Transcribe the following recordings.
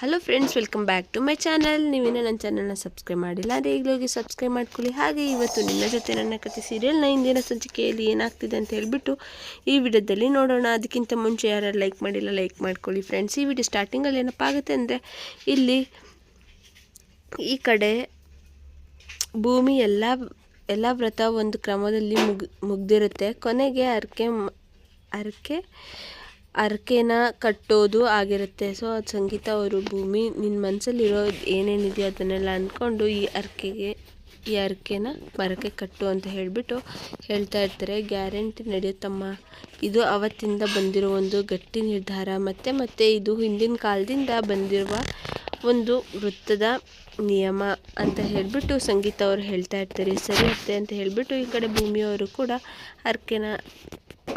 Hello friends welcome back to my channel ನೀವಿನ್ನೂ ನನ್ನ ಚಾನಲ್ನ ಸಬ್ಸ್ಕ್ರೈಬ್ ಮಾಡಿಲ್ಲ ಅದೇ ಈಗಲೂ ಹೋಗಿ ಸಬ್ಸ್ಕ್ರೈಬ್ ಮಾಡ್ಕೊಳ್ಳಿ. ಹಾಗೆ ಇವತ್ತು ನಿನ್ನ ಜೊತೆ ನನ್ನ ಕತೆ ಸೀರಿಯಲ್ನ ಇಂದಿನ ಸಂಚಿಕೆಯಲ್ಲಿ ಏನಾಗ್ತಿದೆ ಅಂತ ಹೇಳಿಬಿಟ್ಟು ಈ ವಿಡಿಯೋದಲ್ಲಿ ನೋಡೋಣ. ಅದಕ್ಕಿಂತ ಮುಂಚೆ ಯಾರು ಲೈಕ್ ಮಾಡಿಲ್ಲ ಲೈಕ್ ಮಾಡ್ಕೊಳ್ಳಿ ಫ್ರೆಂಡ್ಸ್ ಈ ವಿಡಿಯೋ ಸ್ಟಾರ್ಟಿಂಗಲ್ಲಿ ಏನಪ್ಪ ಆಗುತ್ತೆ ಅಂದರೆ ಇಲ್ಲಿ ಈ ಕಡೆ ಭೂಮಿ ಎಲ್ಲ ಎಲ್ಲ ವ್ರತ ಒಂದು ಕ್ರಮದಲ್ಲಿ ಮುಗ್, ಮುಗ್ದಿರುತ್ತೆ. ಕೊನೆಗೆ ಅರ್ಕೆ ಅರ್ಕೆ ಅರ್ಕೆನ ಕಟ್ಟೋದು ಆಗಿರುತ್ತೆ. ಸೊ ಅದು ಸಂಗೀತ ಅವರು ಭೂಮಿ ನಿನ್ನ ಮನಸ್ಸಲ್ಲಿರೋ ಏನೇನಿದೆಯೋ ಅದನ್ನೆಲ್ಲ ಅಂದ್ಕೊಂಡು ಈ ಅರ್ಕೆಗೆ, ಈ ಅರ್ಕೆನ ಮರಕ್ಕೆ ಕಟ್ಟು ಅಂತ ಹೇಳಿಬಿಟ್ಟು ಹೇಳ್ತಾ ಇರ್ತಾರೆ. ಗ್ಯಾರಂಟಿ ನಡೆಯುತ್ತಮ್ಮ. ಇದು ಅವತ್ತಿಂದ ಬಂದಿರೋ ಒಂದು ಗಟ್ಟಿ ನಿರ್ಧಾರ. ಮತ್ತು, ಮತ್ತೆ ಇದು ಹಿಂದಿನ ಕಾಲದಿಂದ ಬಂದಿರುವ ಒಂದು ವೃತ್ತದ ನಿಯಮ ಅಂತ ಹೇಳಿಬಿಟ್ಟು ಸಂಗೀತ ಅವರು ಹೇಳ್ತಾ ಇರ್ತಾರೆ. ಸರಿ ಅತ್ತೆ ಅಂತ ಹೇಳಿಬಿಟ್ಟು ಈ ಕಡೆ ಭೂಮಿಯವರು ಕೂಡ ಅರ್ಕೆನ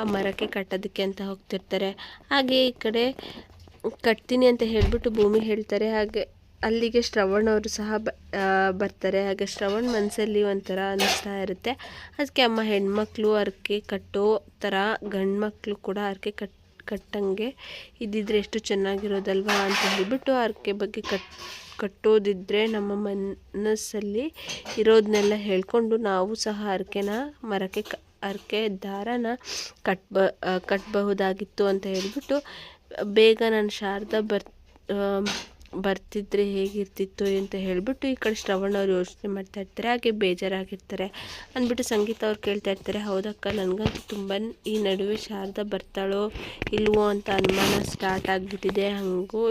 ಆ ಮರಕ್ಕೆ ಕಟ್ಟೋದಕ್ಕೆ ಅಂತ ಹೋಗ್ತಿರ್ತಾರೆ. ಹಾಗೆ ಈ ಕಡೆ ಕಟ್ತೀನಿ ಅಂತ ಹೇಳಿಬಿಟ್ಟು ಭೂಮಿ ಹೇಳ್ತಾರೆ. ಹಾಗೆ ಅಲ್ಲಿಗೆ ಶ್ರವಣ್ ಅವರು ಸಹ ಬರ್ತಾರೆ. ಹಾಗೆ ಶ್ರವಣ್ ಮನಸ್ಸಲ್ಲಿ ಒಂಥರ ಅನ್ನಿಸ್ತಾ ಇರುತ್ತೆ. ಅದಕ್ಕೆ ಅಮ್ಮ ಹೆಣ್ಮಕ್ಳು ಅರ್ಕೆ ಕಟ್ಟೋ ಥರ ಗಂಡು ಮಕ್ಕಳು ಕೂಡ ಅರ್ಕೆ ಕಟ್, ಕಟ್ಟಂಗೆ ಇದ್ದಿದ್ರೆ ಎಷ್ಟು ಚೆನ್ನಾಗಿರೋದಲ್ವಾ ಅಂತ ಹೇಳಿಬಿಟ್ಟು ಅರ್ಕೆ ಬಗ್ಗೆ ಕಟ್, ಕಟ್ಟೋದಿದ್ರೆ ನಮ್ಮ ಮನಸ್ಸಲ್ಲಿ ಇರೋದನ್ನೆಲ್ಲ ಹೇಳ್ಕೊಂಡು ನಾವು ಸಹ ಅರ್ಕೆನ ಮರಕ್ಕೆ ಕ ಅರ್ಕೆ ದಾರನ ಕಟ್ಬ ಕಟ್ಟಬಹುದಾಗಿತ್ತು ಅಂತ ಹೇಳಿಬಿಟ್ಟು ಬೇಗ ನಾನು ಶಾರದಾ ಬರ್ ಬರ್ತಿದ್ರೆ ಹೇಗಿರ್ತಿತ್ತು ಅಂತ ಹೇಳಿಬಿಟ್ಟು ಈ ಕಡೆ ಶ್ರವಣ್ ಅವ್ರು ಯೋಚನೆ ಮಾಡ್ತಾ ಇರ್ತಾರೆ, ಹಾಗೆ ಬೇಜಾರಾಗಿರ್ತಾರೆ ಅಂದ್ಬಿಟ್ಟು ಸಂಗೀತ ಅವ್ರು ಕೇಳ್ತಾ ಇರ್ತಾರೆ, ಹೌದಕ್ಕ, ನನಗಂತೂ ತುಂಬ ಈ ನಡುವೆ ಶಾರದಾ ಬರ್ತಾಳೋ ಇಲ್ವೋ ಅಂತ ಅನುಮಾನ ಸ್ಟಾರ್ಟ್ ಆಗಿಬಿಟ್ಟಿದೆ, ಹಾಗೂ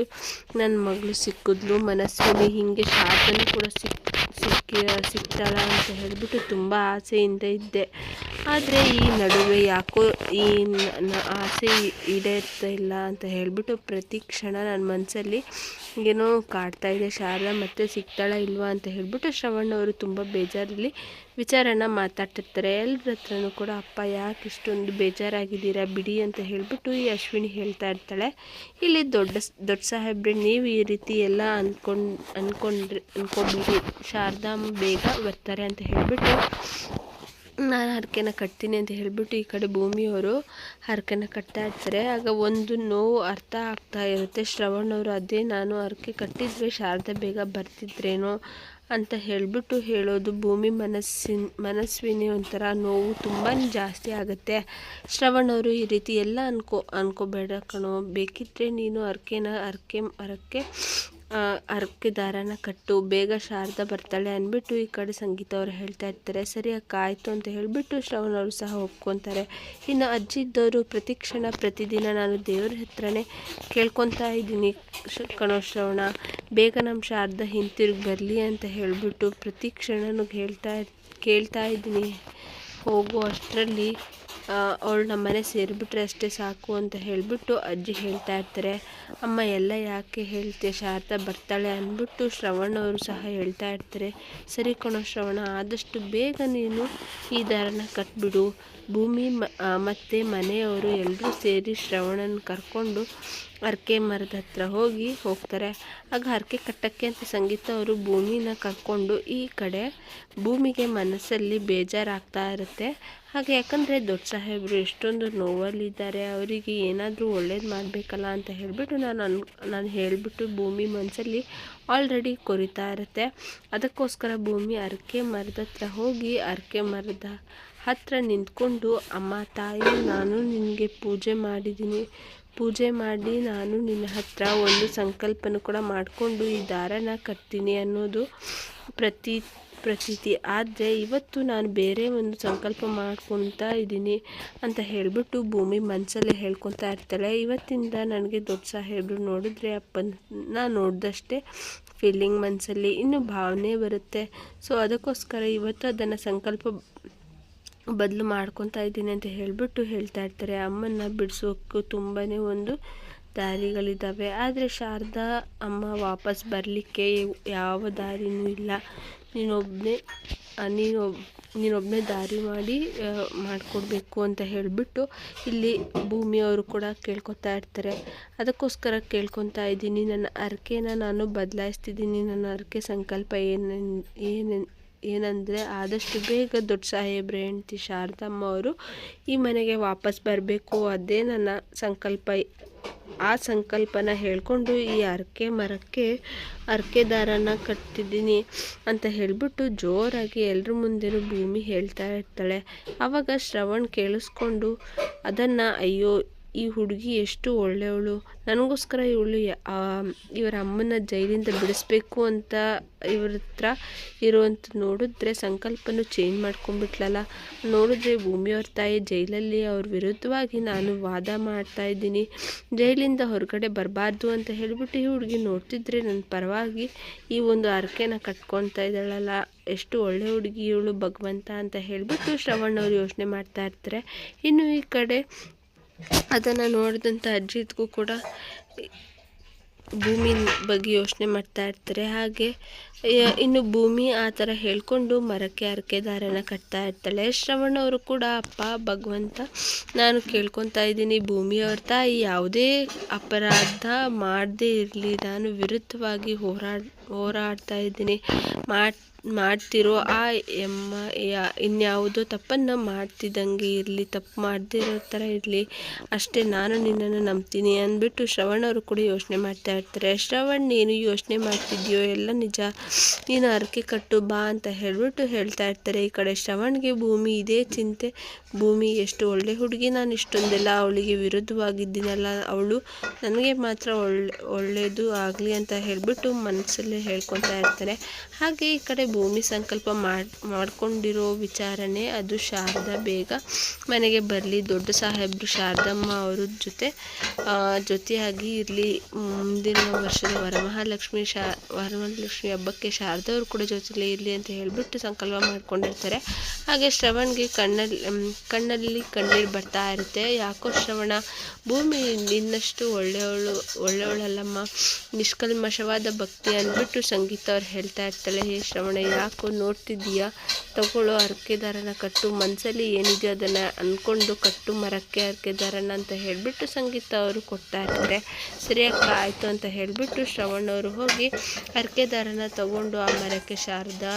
ನನ್ನ ಮಗಳು ಸಿಕ್ಕಿದ್ಲು, ಮನಸ್ಸಲ್ಲಿ ಹೀಗೆ ಶಾರದನೂ ಕೂಡ ಸಿಕ್ ಸಿಕ್ಕಿ ಸಿಗ್ತಾಳ ಅಂತ ಹೇಳಿಬಿಟ್ಟು ತುಂಬ ಆಸೆಯಿಂದ ಇದ್ದೆ. ಆದರೆ ಈ ನಡುವೆ ಯಾಕೋ ಈ ಆಸೆ ಈಡೇರ್ತಾ ಇಲ್ಲ ಅಂತ ಹೇಳಿಬಿಟ್ಟು ಪ್ರತಿ ಕ್ಷಣ ನನ್ನ ಮನಸ್ಸಲ್ಲಿ ಏನೋ ಕಾಡ್ತಾ ಇದೆ, ಶಾರದಾ ಮತ್ತೆ ಸಿಗ್ತಾಳ ಇಲ್ವಾ ಅಂತ ಹೇಳಿಬಿಟ್ಟು ಶ್ರವಣ್ ಅವರು ತುಂಬ ಬೇಜಾರಲ್ಲಿ ವಿಚಾರನ ಮಾತಾಡ್ತಿರ್ತಾರೆ. ಎಲ್ಲರ ಹತ್ರನೂ ಕೂಡ, ಅಪ್ಪ, ಯಾಕೆ ಇಷ್ಟೊಂದು ಬೇಜಾರಾಗಿದ್ದೀರಾ ಬಿಡಿ ಅಂತ ಹೇಳಿಬಿಟ್ಟು ಈ ಅಶ್ವಿನಿ ಹೇಳ್ತಾ ಇರ್ತಾಳೆ. ಇಲ್ಲಿ ದೊಡ್ಡ ದೊಡ್ಡ ಸಾಹೇಬ್ರೆ, ನೀವು ಈ ರೀತಿ ಎಲ್ಲ ಅಂದ್ಕೊಂಡು ಅಂದ್ಕೊಂಡ್ರಿ ಅಂದ್ಕೊಂಡ್ಬಿಡಿ ಶಾರದಾಮ್ ಬೇಗ ಬರ್ತಾರೆ ಅಂತ ಹೇಳಿಬಿಟ್ಟು, ನಾನು ಹರಕೆನ ಕಟ್ತೀನಿ ಅಂತ ಹೇಳಿಬಿಟ್ಟು ಈ ಕಡೆ ಭೂಮಿಯವರು ಹರಕೆನ ಕಟ್ತಾ ಇರ್ತಾರೆ. ಆಗ ಒಂದು ನೋವು ಅರ್ಥ ಆಗ್ತಾ ಇರುತ್ತೆ. ಶ್ರವಣ್ ಅವರು, ಅದೇ ನಾನು ಹರಕೆ ಕಟ್ಟಿದ್ರೆ ಶಾರದಾ ಬೇಗ ಬರ್ತಿದ್ರೇನೋ ಅಂತ ಹೇಳಿಬಿಟ್ಟು ಹೇಳೋದು ಭೂಮಿ ಮನಸ್ಸಿನ, ಮನಸ್ವಿನಿ ಒಂಥರ ನೋವು ತುಂಬಾ ಜಾಸ್ತಿ ಆಗುತ್ತೆ. ಶ್ರವಣವರು ಈ ರೀತಿ ಎಲ್ಲ ಅನ್ಕೋ, ಅನ್ಕೋಬೇಡ ಕಣೋ. ಬೇಕಿದ್ದರೆ ನೀನು ಹರಕೆನ ಹರಕೆ ಹರಕೆ ದಾರನ ಕಟ್ಟು, ಬೇಗ ಶಾರದಾ ಬರ್ತಾಳೆ ಅಂದ್ಬಿಟ್ಟು ಈ ಕಡೆ ಸಂಗೀತ ಅವರು ಹೇಳ್ತಾ ಇರ್ತಾರೆ. ಸರಿ ಅಕ್ಕ, ಆಯಿತು ಅಂತ ಹೇಳಿಬಿಟ್ಟು ಶ್ರವಣ ಅವರು ಸಹ ಒಪ್ಕೊತಾರೆ. ಇನ್ನು ಅಜ್ಜಿ ಇದ್ದವರು ಪ್ರತಿ ಕ್ಷಣ ಪ್ರತಿದಿನ ನಾನು ದೇವ್ರ ಹತ್ರನೇ ಕೇಳ್ಕೊತಾ ಇದ್ದೀನಿ. ಕಣೋ ಶ್ರವಣ, ಬೇಗ ನಮ್ಮ ಶಾರದಾ ಹಿಂತಿರುಗಿ ಬರಲಿ ಅಂತ ಹೇಳಿಬಿಟ್ಟು ಪ್ರತಿ ಕ್ಷಣನೂ ಹೇಳ್ತಾ ಕೇಳ್ತಾ ಇದ್ದೀನಿ. ಹೋಗೋ ಅಷ್ಟರಲ್ಲಿ ಅವಳು ನಮ್ಮನೆ ಸೇರಿಬಿಟ್ರೆ ಅಷ್ಟೇ ಸಾಕು ಅಂತ ಹೇಳಿಬಿಟ್ಟು ಅಜ್ಜಿ ಹೇಳ್ತಾ ಇರ್ತಾರೆ. ಅಮ್ಮ, ಎಲ್ಲ ಯಾಕೆ ಹೇಳ್ತೀಯ? ಶಾರದಾ ಬರ್ತಾಳೆ ಅಂದ್ಬಿಟ್ಟು ಶ್ರವಣ ಅವರು ಸಹ ಹೇಳ್ತಾ ಇರ್ತಾರೆ. ಸರಿ ಕಣೋ ಶ್ರವಣ, ಆದಷ್ಟು ಬೇಗ ನೀನು ಈ ದಾರನ ಕಟ್ಬಿಡು. ಭೂಮಿ ಮತ್ತೆ ಮನೆಯವರು ಎಲ್ಲರೂ ಸೇರಿ ಶ್ರವಣನ ಕರ್ಕೊಂಡು ಅರ್ಕೆ ಮರದ ಹತ್ರ ಹೋಗಿ ಹೋಗ್ತಾರೆ. ಆಗ ಹರಕೆ ಕಟ್ಟಕ್ಕೆ ಅಂತ ಸಂಗೀತ ಅವರು ಭೂಮಿನ ಕರ್ಕೊಂಡು ಈ ಕಡೆ ಭೂಮಿಗೆ ಮನಸ್ಸಲ್ಲಿ ಬೇಜಾರಾಗ್ತಾ ಇರುತ್ತೆ. ಹಾಗೆ ಯಾಕಂದರೆ ದೊಡ್ಡ ಸಾಹೇಬರು ಎಷ್ಟೊಂದು ನೋವಲ್ಲಿದ್ದಾರೆ, ಅವರಿಗೆ ಏನಾದರೂ ಒಳ್ಳೇದು ಮಾಡಬೇಕಲ್ಲ ಅಂತ ಹೇಳಿಬಿಟ್ಟು ನಾನು ನಾನು ಹೇಳಿಬಿಟ್ಟು ಭೂಮಿ ಮನಸ್ಸಲ್ಲಿ ಆಲ್ರೆಡಿ ಕೊರಿತಾ ಇರುತ್ತೆ. ಅದಕ್ಕೋಸ್ಕರ ಭೂಮಿ ಅರಕೆ ಮರದ ಹತ್ರ ಹೋಗಿ ಅರಕೆ ಮರದ ಹತ್ರ ನಿಂತ್ಕೊಂಡು ಅಮ್ಮ, ತಾಯಿ, ನಾನು ನಿನಗೆ ಪೂಜೆ ಮಾಡಿದ್ದೀನಿ ಪೂಜೆ ಮಾಡಿ ನಾನು ನಿನ್ನ ಹತ್ರ ಒಂದು ಸಂಕಲ್ಪನೂ ಕೂಡ ಮಾಡಿಕೊಂಡು ಈ ದಾರನ ಕಟ್ತೀನಿ ಅನ್ನೋದು ಪ್ರತಿ ಪ್ರತೀತಿ. ಆದರೆ ಇವತ್ತು ನಾನು ಬೇರೆ ಒಂದು ಸಂಕಲ್ಪ ಮಾಡ್ಕೊತಾ ಇದ್ದೀನಿ ಅಂತ ಹೇಳಿಬಿಟ್ಟು ಭೂಮಿ ಮನಸ್ಸಲ್ಲೇ ಹೇಳ್ಕೊತಾ ಇರ್ತಾಳೆ. ಇವತ್ತಿಂದ ನನಗೆ ದೊಡ್ಡ ಸಾಹೇಬರು ನೋಡಿದ್ರೆ ಅಪ್ಪನ ನೋಡಿದಷ್ಟೇ ಫೀಲಿಂಗ್ ಮನಸ್ಸಲ್ಲಿ ಇನ್ನೂ ಭಾವನೆ ಬರುತ್ತೆ. ಸೊ ಅದಕ್ಕೋಸ್ಕರ ಇವತ್ತು ಅದನ್ನು ಸಂಕಲ್ಪ ಬದಲು ಮಾಡ್ಕೊತಾ ಇದ್ದೀನಿ ಅಂತ ಹೇಳಿಬಿಟ್ಟು ಹೇಳ್ತಾ ಇರ್ತಾರೆ. ಅಮ್ಮನ ಬಿಡಿಸೋಕ್ಕೂ ತುಂಬಾ ಒಂದು ದಾರಿಗಳಿದ್ದಾವೆ. ಆದರೆ ಶಾರದಾ ಅಮ್ಮ ವಾಪಸ್ ಬರಲಿಕ್ಕೆ ಯಾವ ದಾರಿನೂ ಇಲ್ಲ. ನೀನೊಬ್ಬನೇ ನೀನು ನೀನೊಬ್ಬನೇ ದಾರಿ ಮಾಡಿ ಮಾಡಿಕೊಡ್ಬೇಕು ಅಂತ ಹೇಳಿಬಿಟ್ಟು ಇಲ್ಲಿ ಭೂಮಿಯವರು ಕೂಡ ಕೇಳ್ಕೊತಾ ಇರ್ತಾರೆ. ಅದಕ್ಕೋಸ್ಕರ ಕೇಳ್ಕೊತಾ ಇದ್ದೀನಿ. ನನ್ನ ಹರಕೆನ ನಾನು ಬದಲಾಯಿಸ್ತಿದ್ದೀನಿ. ನನ್ನ ಹರಕೆ ಸಂಕಲ್ಪ ಏನೇನು ಏನೇನು ಏನಂದರೆ ಆದಷ್ಟು ಬೇಗ ದೊಡ್ಡ ಸಾಹೇಬ್ರ, ಹೆಂಡ್ತಿ ಶಾರದಮ್ಮ ಅವರು ಈ ಮನೆಗೆ ವಾಪಸ್ ಬರಬೇಕು. ಅದೇ ನನ್ನ ಸಂಕಲ್ಪ. ಆ ಸಂಕಲ್ಪನ ಹೇಳಿಕೊಂಡು ಈ ಅರಕೆ ಮರಕ್ಕೆ ಅರಕೆ ದಾರನ ಕಟ್ತಿದ್ದೀನಿ ಅಂತ ಹೇಳಿಬಿಟ್ಟು ಜೋರಾಗಿ ಎಲ್ಲರ ಮುಂದೆನೂ ಭೂಮಿ ಹೇಳ್ತಾ ಇರ್ತಾಳೆ. ಆವಾಗ ಶ್ರವಣ್ ಕೇಳಿಸ್ಕೊಂಡು, ಅದನ್ನು ಅಯ್ಯೋ ಈ ಹುಡುಗಿ ಎಷ್ಟು ಒಳ್ಳೆಯವಳು. ನನಗೋಸ್ಕರ ಇವಳು ಇವರ ಅಮ್ಮನ ಜೈಲಿಂದ ಬಿಡಿಸ್ಬೇಕು ಅಂತ ಇವ್ರ ಹತ್ರ ಇರುವಂಥ ನೋಡಿದ್ರೆ ಸಂಕಲ್ಪನೂ ಚೇಂಜ್ ಮಾಡ್ಕೊಂಡ್ಬಿಟ್ಲಲ್ಲ. ನೋಡಿದ್ರೆ ಭೂಮಿಯವ್ರ ತಾಯಿ ಜೈಲಲ್ಲಿ ಅವ್ರ ವಿರುದ್ಧವಾಗಿ ನಾನು ವಾದ ಮಾಡ್ತಾ ಇದ್ದೀನಿ. ಜೈಲಿಂದ ಹೊರಗಡೆ ಬರಬಾರ್ದು ಅಂತ ಹೇಳಿಬಿಟ್ಟು ಈ ಹುಡುಗಿ ನೋಡ್ತಿದ್ರೆ ನನ್ನ ಪರವಾಗಿ ಈ ಒಂದು ಅರಕೆನ ಕಟ್ಕೊತಾ ಇದ್ದಾಳಲ್ಲ. ಎಷ್ಟು ಒಳ್ಳೆ ಹುಡುಗಿ ಇವಳು ಭಗವಂತ ಅಂತ ಹೇಳಿಬಿಟ್ಟು ಶ್ರವಣ್ ಅವರು ಯೋಚನೆ ಮಾಡ್ತಾ ಇರ್ತಾರೆ. ಇನ್ನು ಈ ಕಡೆ ಅದನ್ನು ನೋಡಿದಂಥ ಅಜ್ಜಿದ್ಗೂ ಕೂಡ ಭೂಮಿ ಬಗ್ಗೆ ಯೋಚನೆ ಮಾಡ್ತಾ ಇರ್ತಾರೆ. ಹಾಗೆ ಇನ್ನು ಭೂಮಿ ಆ ಥರ ಹೇಳಿಕೊಂಡು ಮರಕ್ಕೆ ಅರಕೆ ದಾರನ ಕಟ್ತಾ ಇರ್ತಾಳೆ. ಶ್ರವಣ ಅವರು ಕೂಡ, ಅಪ್ಪ, ಭಗವಂತ, ನಾನು ಕೇಳ್ಕೊತಾ ಇದ್ದೀನಿ. ಭೂಮಿಯವ್ರ ತಾಯಿ ಯಾವುದೇ ಅಪರಾಧ ಮಾಡದೇ ಇರಲಿ. ನಾನು ವಿರುದ್ಧವಾಗಿ ಹೋರಾಡ್ ಹೋರಾಡ್ತಾ ಇದ್ದೀನಿ. ಮಾಡಿ, ಮಾಡ್ತಿರೋ ಆ ಎಮ್ಮ ಇನ್ಯಾವುದೋ ತಪ್ಪನ್ನು ಮಾಡ್ತಿದ್ದಂಗೆ ಇರಲಿ, ತಪ್ಪು ಮಾಡ್ದಿರೋ ಥರ ಇರಲಿ, ಅಷ್ಟೇ ನಾನು ನಿನ್ನನ್ನು ನಂಬ್ತೀನಿ ಅಂದ್ಬಿಟ್ಟು ಶ್ರವಣ್ ಕೂಡ ಯೋಚನೆ ಮಾಡ್ತಾ ಇರ್ತಾರೆ. ಶ್ರವಣ್, ನೀನು ಯೋಚನೆ ಮಾಡ್ತಿದ್ಯೋ ಎಲ್ಲ ನಿಜ. ನೀನು ಅರಕೆ ಕಟ್ಟು ಬಾ ಅಂತ ಹೇಳ್ಬಿಟ್ಟು ಹೇಳ್ತಾ ಇರ್ತಾರೆ. ಈ ಕಡೆ ಶ್ರವಣ್ಗೆ ಭೂಮಿ ಇದೇ ಚಿಂತೆ. ಭೂಮಿ ಎಷ್ಟು ಒಳ್ಳೆ ಹುಡುಗಿ, ನಾನು ಇಷ್ಟೊಂದೆಲ್ಲ ಅವಳಿಗೆ ವಿರುದ್ಧವಾಗಿದ್ದೀನಲ್ಲ, ಅವಳು ನನಗೆ ಮಾತ್ರ ಒಳ್ಳೆ, ಒಳ್ಳೆಯದು ಆಗಲಿ ಅಂತ ಹೇಳಿಬಿಟ್ಟು ಮನಸ್ಸಲ್ಲಿ ಹೇಳ್ಕೊತಾ ಇರ್ತಾರೆ. ಹಾಗೆ ಈ ಕಡೆ ಭೂಮಿ ಸಂಕಲ್ಪ ಮಾಡಿ, ಮಾಡಿಕೊಂಡಿರೋ ವಿಚಾರಣೆ ಅದು ಶಾರದಾ ಬೇಗ ಮನೆಗೆ ಬರಲಿ. ದೊಡ್ಡ ಸಾಹೇಬರು ಶಾರದಮ್ಮ ಅವ್ರ ಜೊತೆ ಜೊತೆಯಾಗಿ ಇರಲಿ. ಮುಂದಿನ ವರ್ಷದ ವರಮಹಾಲಕ್ಷ್ಮಿ ಶಾ, ವರಮಹಾಲಕ್ಷ್ಮಿ ಹಬ್ಬಕ್ಕೆ ಶಾರದವ್ರು ಕೂಡ ಜೊತೆಲೇ ಇರಲಿ ಅಂತ ಹೇಳಿಬಿಟ್ಟು ಸಂಕಲ್ಪ ಮಾಡ್ಕೊಂಡಿರ್ತಾರೆ. ಹಾಗೆ ಶ್ರವಣ್ಗೆ ಕಣ್ಣಲ್ಲಿ ಕಣ್ಣಲ್ಲಿ ಕಣ್ಣೀರು ಬರ್ತಾ ಇರುತ್ತೆ. ಯಾಕೋ ಶ್ರವಣ ಭೂಮಿ ನಿನ್ನಷ್ಟು ಒಳ್ಳೆಯವಳು, ಒಳ್ಳೆಯವಳಲ್ಲಮ್ಮ. ನಿಷ್ಕಲ್ಮಶವಾದ ಭಕ್ತಿ ಅಂದ್ಬಿಟ್ಟು ಸಂಗೀತ ಅವ್ರು ಹೇಳ್ತಾ ಇರ್ತಾಳೆ. ಹೇ ಶ್ರವಣ, ಯಾಕೋ ನೋಡ್ತಿದ್ದೀಯಾ? ತಗೊಳ್ಳೋ ಅರಕೆ ದಾರನ ಕಟ್ಟು ಮನಸ್ಸಲ್ಲಿ ಏನಿದೆಯೋ ಅದನ್ನು ಅಂದ್ಕೊಂಡು ಕಟ್ಟು, ಮರಕ್ಕೆ ಅರಕೆ ದಾರನ ಅಂತ ಹೇಳಿಬಿಟ್ಟು ಸಂಗೀತ ಅವರು ಕೊಡ್ತಾ ಇರ್ತಾರೆ. ಸರಿಯಾಗ ಆಯಿತು ಅಂತ ಹೇಳಿಬಿಟ್ಟು ಶ್ರವಣ್ ಅವರು ಹೋಗಿ ಅರಕೆ ದಾರನ ತಗೊಂಡು ಆ ಮರಕ್ಕೆ ಶಾರದಾ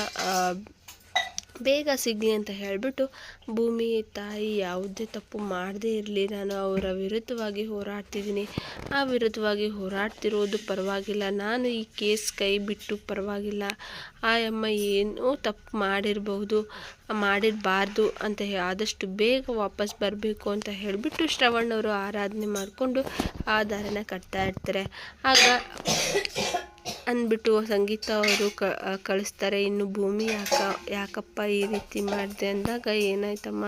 ಬೇಗ ಸಿಗಲಿ ಅಂತ ಹೇಳಿಬಿಟ್ಟು ಭೂಮಿ, ತಾಯಿ ಯಾವುದೇ ತಪ್ಪು ಮಾಡದೇ ಇರಲಿ. ನಾನು ಅವರ ವಿರುದ್ಧವಾಗಿ ಹೋರಾಡ್ತಿದ್ದೀನಿ. ಆ ವಿರುದ್ಧವಾಗಿ ಹೋರಾಡ್ತಿರೋದು ಪರವಾಗಿಲ್ಲ. ನಾನು ಈ ಕೇಸ್ ಕೈ ಬಿಟ್ಟು ಪರವಾಗಿಲ್ಲ. ಆ ಅಮ್ಮ ಏನೋ ತಪ್ಪು ಮಾಡಿರಬಹುದು, ಮಾಡಿರಬಾರ್ದು ಅಂತ ಆದಷ್ಟು ಬೇಗ ವಾಪಸ್ ಬರಬೇಕು ಅಂತ ಹೇಳಿಬಿಟ್ಟು ಶ್ರವಣ್ ಆರಾಧನೆ ಮಾಡಿಕೊಂಡು ಆ ದಾರನ ಕಟ್ತಾ ಇರ್ತಾರೆ. ಆಗ ಅಂದ್ಬಿಟ್ಟು ಸಂಗೀತ ಅವರು ಕಳಿಸ್ತಾರೆ, ಇನ್ನು ಭೂಮಿ ಯಾಕ, ಯಾಕಪ್ಪ ಈ ರೀತಿ ಮಾಡಿದೆ? ಅಂದಾಗ, ಏನಾಯ್ತಮ್ಮ?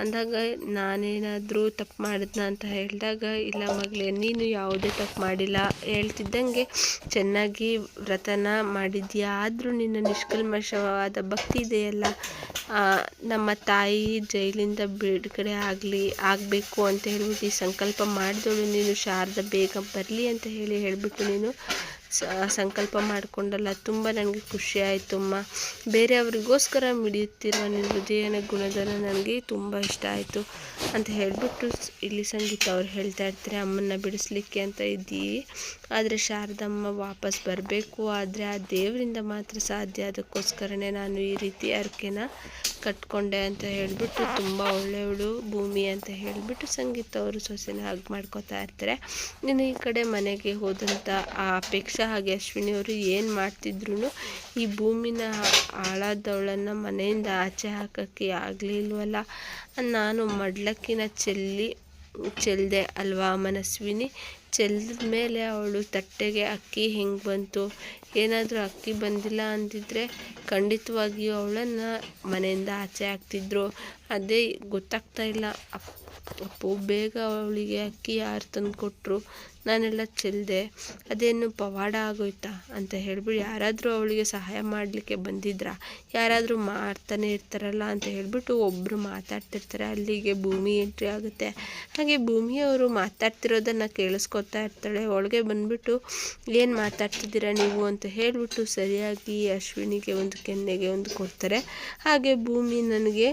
ಅಂದಾಗ, ನಾನೇನಾದರೂ ತಪ್ಪು ಮಾಡಿದ್ನ? ಅಂತ ಹೇಳಿದಾಗ, ಇಲ್ಲ ಮಗಳೇ, ನೀನು ಯಾವುದೇ ತಪ್ಪು ಮಾಡಿಲ್ಲ. ಹೇಳ್ತಿದ್ದಂಗೆ ಚೆನ್ನಾಗಿ ವ್ರತನ ಮಾಡಿದ್ಯಾ? ಆದರೂ ನಿನ್ನ ನಿಷ್ಕಲ್ಮಶವಾದ ಭಕ್ತಿ ಇದೆಯಲ್ಲ. ನಮ್ಮ ತಾಯಿ ಜೈಲಿಂದ ಬಿಡುಗಡೆ ಆಗಲಿ, ಆಗಬೇಕು ಅಂತ ಹೇಳ್ಬಿಟ್ಟು ಈ ಸಂಕಲ್ಪ ಮಾಡಿದವಳು ನೀನು ಶಾರದ, ಬೇಗ ಬರಲಿ ಅಂತ ಹೇಳಿ ಹೇಳಿಬಿಟ್ಟು ನೀನು ಸಂಕಲ್ಪ ಮಾಡಿಕೊಂಡಲ್ಲ. ತುಂಬ ನನಗೆ ಖುಷಿ ಆಯಿತು ಅಮ್ಮ. ಬೇರೆಯವರಿಗೋಸ್ಕರ ಮಿಡಿಯುತ್ತಿರುವ ನಿನ್ನ ಹೃದಯನ ಗುಣಧನ ನನಗೆ ತುಂಬ ಇಷ್ಟ ಆಯಿತು. ಅಂತ ಹೇಳಿಬಿಟ್ಟು ಇಲ್ಲಿ ಸಂಗೀತ ಅವ್ರು ಹೇಳ್ತಾ ಇರ್ತಾರೆ, ಅಮ್ಮನ್ನ ಬಿಡಿಸ್ಲಿಕ್ಕೆ ಅಂತ ಇದ್ದೀವಿ ಆದರೆ ಶಾರದಮ್ಮ ವಾಪಸ್ ಬರಬೇಕು. ಆದರೆ ಆ ದೇವರಿಂದ ಮಾತ್ರ ಸಾಧ್ಯ. ಅದಕ್ಕೋಸ್ಕರನೇ ನಾನು ಈ ರೀತಿ ಅರ್ಕೆನ ಕಟ್ಕೊಂಡೆ ಅಂತ ಹೇಳಿಬಿಟ್ಟು ತುಂಬ ಒಳ್ಳೆಯವಳು ಭೂಮಿ ಅಂತ ಹೇಳಿಬಿಟ್ಟು ಸಂಗೀತ ಅವರು ಸೊಸೆನ ಹಗ್ ಮಾಡ್ಕೋತಾ ಇರ್ತಾರೆ. ಇನ್ನು ಈ ಕಡೆ ಮನೆಗೆ ಹೋದಂಥ ಆ ಅಪೇಕ್ಷಾ ಹಾಗೆ ಅಶ್ವಿನಿ ಅವರು ಏನು ಮಾಡ್ತಿದ್ರು ಈ ಭೂಮಿನ ಹಾಳಾದವಳನ್ನು ಮನೆಯಿಂದ ಆಚೆ ಹಾಕೋಕ್ಕೆ ಆಗಲಿಲ್ವಲ್ಲ ನಾನು ಮಡ್ಲಕ್ಕಿನ ಚೆಲ್ಲಿ ಚೆಲ್ಲಿದೆ ಅಲ್ವಾ ಮನಸ್ವಿನಿ? ಚೆಲ್ಲಿದ ಮೇಲೆ ಅವಳು ತಟ್ಟೆಗೆ ಅಕ್ಕಿ ಹೆಂಗೆ ಬಂತು? ಏನಾದರೂ ಅಕ್ಕಿ ಬಂದಿಲ್ಲ ಅಂದಿದ್ರೆ ಖಂಡಿತವಾಗಿಯೂ ಅವಳನ್ನು ಮನೆಯಿಂದ ಆಚೆ ಹಾಕ್ತಿದ್ರು. ಅದೇ ಗೊತ್ತಾಗ್ತಾ ಇಲ್ಲ. ಅಪ್ಪು, ಬೇಗ ಅವಳಿಗೆ ಅಕ್ಕಿ ಯಾರು ತಂದು ಕೊಟ್ಟರು ನಾನೆಲ್ಲ ಚೆಲ್ಲಿದೆ ಅದೇನು ಪವಾಡ ಆಗೋಯ್ತಾ ಅಂತ ಹೇಳ್ಬಿಟ್ಟು ಯಾರಾದರೂ ಅವಳಿಗೆ ಸಹಾಯ ಮಾಡಲಿಕ್ಕೆ ಬಂದಿದ್ರಾ? ಯಾರಾದರೂ ಮಾಡ್ತಾನೆ ಇರ್ತಾರಲ್ಲ ಅಂತ ಹೇಳಿಬಿಟ್ಟು ಒಬ್ಬರು ಮಾತಾಡ್ತಿರ್ತಾರೆ. ಅಲ್ಲಿಗೆ ಭೂಮಿ ಎಂಟ್ರಿ ಆಗುತ್ತೆ. ಹಾಗೆ ಭೂಮಿಯವರು ಮಾತಾಡ್ತಿರೋದನ್ನು ಕೇಳಿಸ್ಕೊತಾ ಇರ್ತಾಳೆ. ಒಳಗೆ ಬಂದುಬಿಟ್ಟು, ಏನು ಮಾತಾಡ್ತಿದ್ದೀರಾ ನೀವು? ಅಂತ ಹೇಳಿಬಿಟ್ಟು ಸರಿಯಾಗಿ ಅಶ್ವಿನಿಗೆ ಒಂದು ಕೆನ್ನೆಗೆ ಒಂದು ಕೊಡ್ತಾರೆ. ಹಾಗೆ ಭೂಮಿ ನನಗೆ,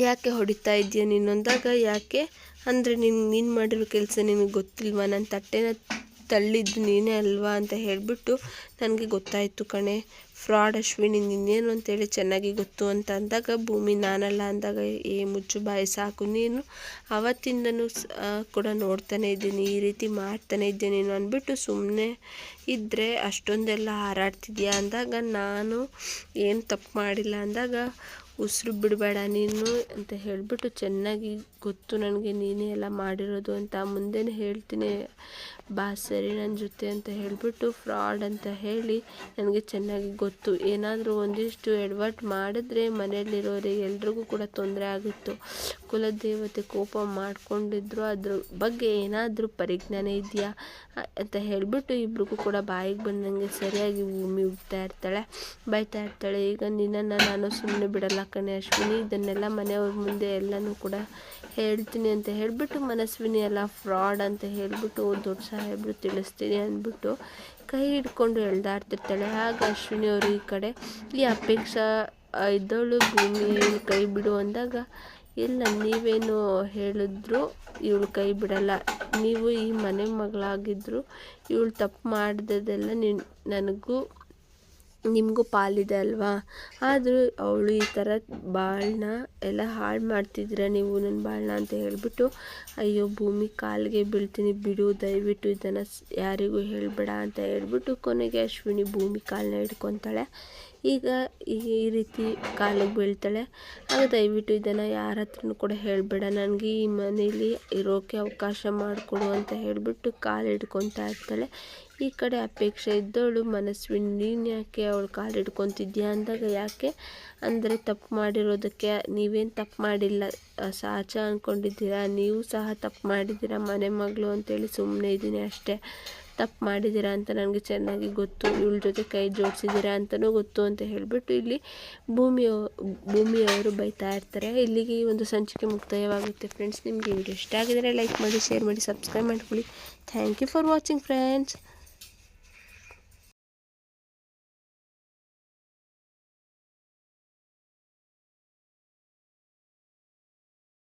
ಯಾಕೆ ಹೊಡಿತಾ ಇದೆಯಾ ನೀನು ಅಂದಾಗ ಯಾಕೆ ಅಂದರೆ ನೀನು ನೀನು ಮಾಡಿರೋ ಕೆಲಸ ನಿನಗೆ ಗೊತ್ತಿಲ್ವಾ? ನನ್ನ ತಟ್ಟೆನ ತಳ್ಳಿದ್ದು ನೀನೇ ಅಲ್ವಾ ಅಂತ ಹೇಳಿಬಿಟ್ಟು ನನಗೆ ಗೊತ್ತಾಯಿತು ಕಣೆ. ಫ್ರಾಡ್ ಅಶ್ವಿನಿ ನಿನ್ನೇನು ಅಂತೇಳಿ ಚೆನ್ನಾಗಿ ಗೊತ್ತು ಅಂತ ಅಂದಾಗ, ಭೂಮಿ ನಾನಲ್ಲ ಅಂದಾಗ, ಏ ಮುಚ್ಚು ಬಾಯಿ ಸಾಕು ನೀನು. ಆವತ್ತಿಂದನೂ ಕೂಡ ನೋಡ್ತಾನೆ ಇದ್ದೀನಿ, ಈ ರೀತಿ ಮಾಡ್ತಾನೆ ಇದ್ದೆ ನೀನು ಅಂದ್ಬಿಟ್ಟು ಸುಮ್ಮನೆ ಇದ್ದರೆ ಅಷ್ಟೊಂದೆಲ್ಲ ಹಾರಾಡ್ತಿದ್ಯಾ ಅಂದಾಗ, ನಾನು ಏನು ತಪ್ಪು ಮಾಡಿಲ್ಲ ಅಂದಾಗ ಉಸಿರು ಬಿಡಬೇಡ ನೀನು ಅಂತ ಹೇಳಿಬಿಟ್ಟು ಚೆನ್ನಾಗಿ ಗೊತ್ತು ನನಗೆ ನೀನೇ ಎಲ್ಲ ಮಾಡಿರೋದು ಅಂತ ಮುಂದೆಯೇ ಹೇಳ್ತೀನಿ ಬಾ ಸರಿ ನನ್ನ ಜೊತೆ ಅಂತ ಹೇಳಿಬಿಟ್ಟು ಫ್ರಾಡ್ ಅಂತ ಹೇಳಿ ನನಗೆ ಚೆನ್ನಾಗಿ ಗೊತ್ತು. ಏನಾದರೂ ಒಂದಿಷ್ಟು ಎಡ್ವರ್ಟ್ ಮಾಡಿದ್ರೆ ಮನೆಯಲ್ಲಿರೋರಿಗೆ ಎಲ್ರಿಗೂ ಕೂಡ ತೊಂದರೆ ಆಗಿತ್ತು. ಕುಲದೇವತೆ ಕೋಪ ಮಾಡಿಕೊಂಡಿದ್ರು, ಅದ್ರ ಬಗ್ಗೆ ಏನಾದರೂ ಪರಿಜ್ಞಾನ ಇದೆಯಾ ಅಂತ ಹೇಳಿಬಿಟ್ಟು ಇಬ್ರಿಗೂ ಕೂಡ ಬಾಯಿಗೆ ಬಂದಂಗೆ ಸರಿಯಾಗಿ ಭೂಮಿ ಉಗ್ತಾ ಇರ್ತಾಳೆ. ಬೈತಾ ಇರ್ತಾಳೆ, ಈಗ ನಿನ್ನನ್ನು ನಾನು ಸುಮ್ಮನೆ ಬಿಡಲ್ಲ ಕಣೆ ಅಶ್ವಿನಿ, ಇದನ್ನೆಲ್ಲ ಮನೆಯವ್ರ ಮುಂದೆ ಎಲ್ಲನೂ ಕೂಡ ಹೇಳ್ತೀನಿ ಅಂತ ಹೇಳಿಬಿಟ್ಟು ಮನಸ್ವಿನಿ ಎಲ್ಲ ಫ್ರಾಡ್ ಅಂತ ಹೇಳಿಬಿಟ್ಟು ದೊಡ್ಡ ಸಾಹೇಬರು ತಿಳಿಸ್ತೀನಿ ಅಂದ್ಬಿಟ್ಟು ಕೈ ಹಿಡ್ಕೊಂಡು ಎಳ್ದಾಡ್ತಿರ್ತಾಳೆ ಆಗ ಅಶ್ವಿನಿ ಅವರು ಈ ಕಡೆ, ಈ ಅಪೇಕ್ಷಾ ಇದ್ದವಳು ಭೂಮಿ, ಇವ್ಳು ಕೈ ಬಿಡು ಅಂದಾಗ, ಇಲ್ಲ, ನೀವೇನು ಹೇಳಿದ್ರು ಇವಳು ಕೈ ಬಿಡಲ್ಲ. ನೀವು ಈ ಮನೆ ಮಗಳಾಗಿದ್ದರು ಇವಳು ತಪ್ಪು ಮಾಡಿದ್ದೆಲ್ಲ ನಿನ್, ನನಗೂ ನಿಮಗೂ ಪಾಲಿದೆ ಅಲ್ವಾ? ಆದರೂ ಅವಳು ಈ ಥರ ಬಾಳನ್ನ ಎಲ್ಲ ಹಾಳು ಮಾಡ್ತಿದ್ರೆ ನೀವು ನನ್ನ ಬಾಳನ್ನ ಅಂತ ಹೇಳಿಬಿಟ್ಟು, ಅಯ್ಯೋ, ಭೂಮಿ ಕಾಲಿಗೆ ಬೀಳ್ತೀನಿ ಬಿಡು, ದಯವಿಟ್ಟು ಇದನ್ನು ಯಾರಿಗೂ ಹೇಳಬೇಡ ಅಂತ ಹೇಳ್ಬಿಟ್ಟು ಕೊನೆಗೆ ಅಶ್ವಿನಿ ಭೂಮಿ ಕಾಲನ್ನ ಹಿಡ್ಕೊತಾಳೆ ಈಗ ಈ ರೀತಿ ಕಾಲಿಗೆ ಬೀಳ್ತಾಳೆ. ಆಗ ದಯವಿಟ್ಟು ಇದನ್ನು ಯಾರ ಹತ್ರನೂ ಕೂಡ ಹೇಳಬೇಡ. ನನಗೆ ಈ ಮನೇಲಿ ಇರೋಕ್ಕೆ ಅವಕಾಶ ಮಾಡಿಕೊಡು ಅಂತ ಹೇಳಿಬಿಟ್ಟು ಕಾಲು ಹಿಡ್ಕೊತಾ ಇರ್ತಾಳೆ. ಈ ಕಡೆ ಅಪೇಕ್ಷೆ ಇದ್ದವಳು ಮನಸ್ವಿನಿ, ನೀನು ಯಾಕೆ ಅವಳು ಕಾಲು ಹಿಡ್ಕೊತಿದ್ಯಾ? ಅಂದಾಗ, ಯಾಕೆ? ಅಂದರೆ, ತಪ್ಪು ಮಾಡಿರೋದಕ್ಕೆ ನೀವೇನು ತಪ್ಪು ಮಾಡಿಲ್ಲ. ಸಹಜ ಅಂದ್ಕೊಂಡಿದ್ದೀರಾ ನೀವು ಸಹ ತಪ್ಪು ಮಾಡಿದ್ದೀರಾ ಮನೆ ಮಗಳು? ಅಂತೇಳಿ ಸುಮ್ಮನೆ ಇದ್ದೀನಿ ಅಷ್ಟೇ. ತಪ್ಪು ಮಾಡಿದ್ದೀರಾ ಅಂತ ನನಗೆ ಚೆನ್ನಾಗಿ ಗೊತ್ತು, ಇವಳ ಜೊತೆ ಕೈ ಜೋಡಿಸಿದ್ದೀರಾ ಅಂತಲೂ ಗೊತ್ತು ಅಂತ ಹೇಳಿಬಿಟ್ಟು ಇಲ್ಲಿ ಭೂಮಿಯ, ಭೂಮಿಯವರು ಬೈತಾ ಇರ್ತಾರೆ. ಇಲ್ಲಿಗೆ ಈ ಒಂದು ಸಂಚಿಕೆ ಮುಕ್ತಾಯವಾಗುತ್ತೆ ಫ್ರೆಂಡ್ಸ್ ನಿಮಗೆ ವಿಡಿಯೋ ಇಷ್ಟ ಆಗಿದರೆ ಲೈಕ್ ಮಾಡಿ ಶೇರ್ ಮಾಡಿ ಸಬ್ಸ್ಕ್ರೈಬ್ ಮಾಡ್ಕೊಳ್ಳಿ. Thank you for watching friends